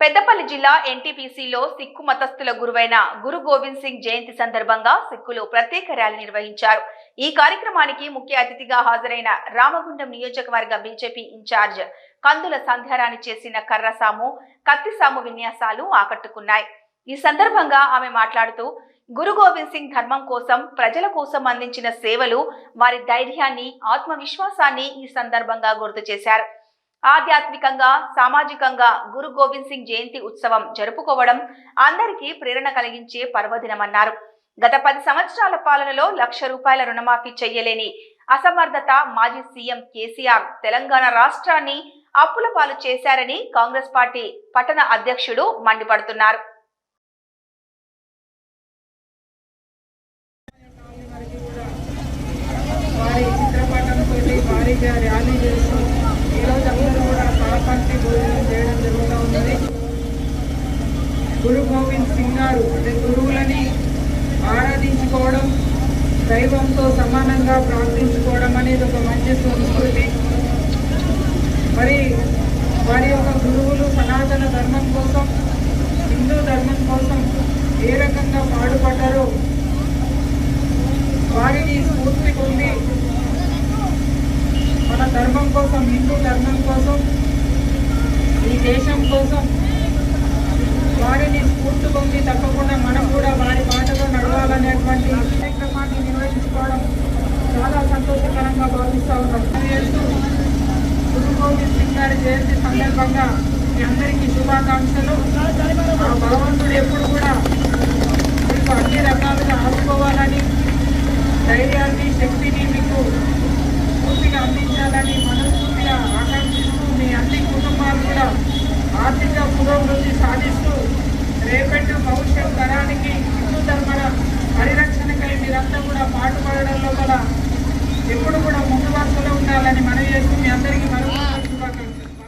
పెద్దపల్లి జిల్లా ఎన్టీపీసీలో సిక్కు మతస్థుల గురువైన గురు గోవింద్ సింగ్ జయంతి సందర్భంగా సిక్కులు ప్రత్యేక ర్యాలీ నిర్వహించారు. ఈ కార్యక్రమానికి ముఖ్య అతిథిగా హాజరైన రామగుండం నియోజకవర్గ బీజేపీ ఇన్ఛార్జ్ కందుల సంధ్యారాణి చేసిన కర్రసాము కత్తిసాము విన్యాసాలు ఆకట్టుకున్నాయి. ఈ సందర్భంగా ఆమె మాట్లాడుతూ గురు గోవింద్ సింగ్ ధర్మం కోసం ప్రజల కోసం అందించిన సేవలు వారి ధైర్యాన్ని ఆత్మవిశ్వాసాన్ని ఈ సందర్భంగా గుర్తు చేశారు. ఆధ్యాత్మికంగా సామాజికంగా గురు గోవింద్ సింగ్ జయంతి ఉత్సవం జరుపుకోవడం అందరికీ ప్రేరణ కలిగించే పర్వదినమన్నారు. గత పది సంవత్సరాల పాలనలో లక్ష రూపాయల రుణమాఫీ చెయ్యలేని అసమర్థత మాజీ సీఎం కేసీఆర్ తెలంగాణ రాష్ట్రాన్ని అప్పుల పాలు చేశారని కాంగ్రెస్ పార్టీ పట్టణ అధ్యక్షుడు మండిపడుతున్నారు. ర్యాలీ గురు గోవింద్ సింగ్ గారు అంటే గురువులని ఆరాధించుకోవడం దైవంతో సమానంగా ప్రార్థించుకోవడం అనేది ఒక మంచి సంస్కృతి. మరి వారి యొక్క గురువులు సనాతన ధర్మం కోసం హిందూ ధర్మం కోసం ఏ రకంగా పాడుపడ్డారో వారిని స్ఫూర్తి పొంది మన ధర్మం కోసం హిందూ ధర్మం కోసం ఈ దేశం కోసం వారిని స్ఫూర్తి పొంది తప్పకుండా మనం కూడా వారి బాటలో నడవాలనేటువంటి కార్యక్రమాన్ని నిర్వహించుకోవడం చాలా సంతోషకరంగా భావిస్తూ ఉన్నాం చేస్తూ గురు గోవింద్ సింగ్ గారి జయంతి సందర్భంగా మీ అందరికీ శుభాకాంక్షలు. మా భగవంతుడు ఎప్పుడు కూడా మీకు అన్ని రకాలుగా ఆదుకోవాలని ధైర్యాన్ని శక్తిని మీకు పూర్తిగా అందించాలని మనస్ఫూర్తిగా ఆకాంక్షిస్తూ మీ అన్ని కుటుంబాలు కూడా ఆర్థిక పురోభివృద్ధి సాధిస్తూ రేపటి భవిష్యత్ తరానికి హిందూ ధర్మ పరిరక్షణకై మీరంతా కూడా పాటుపడడంలో గల మనవి చేస్తూ మీ అందరికీ మరొక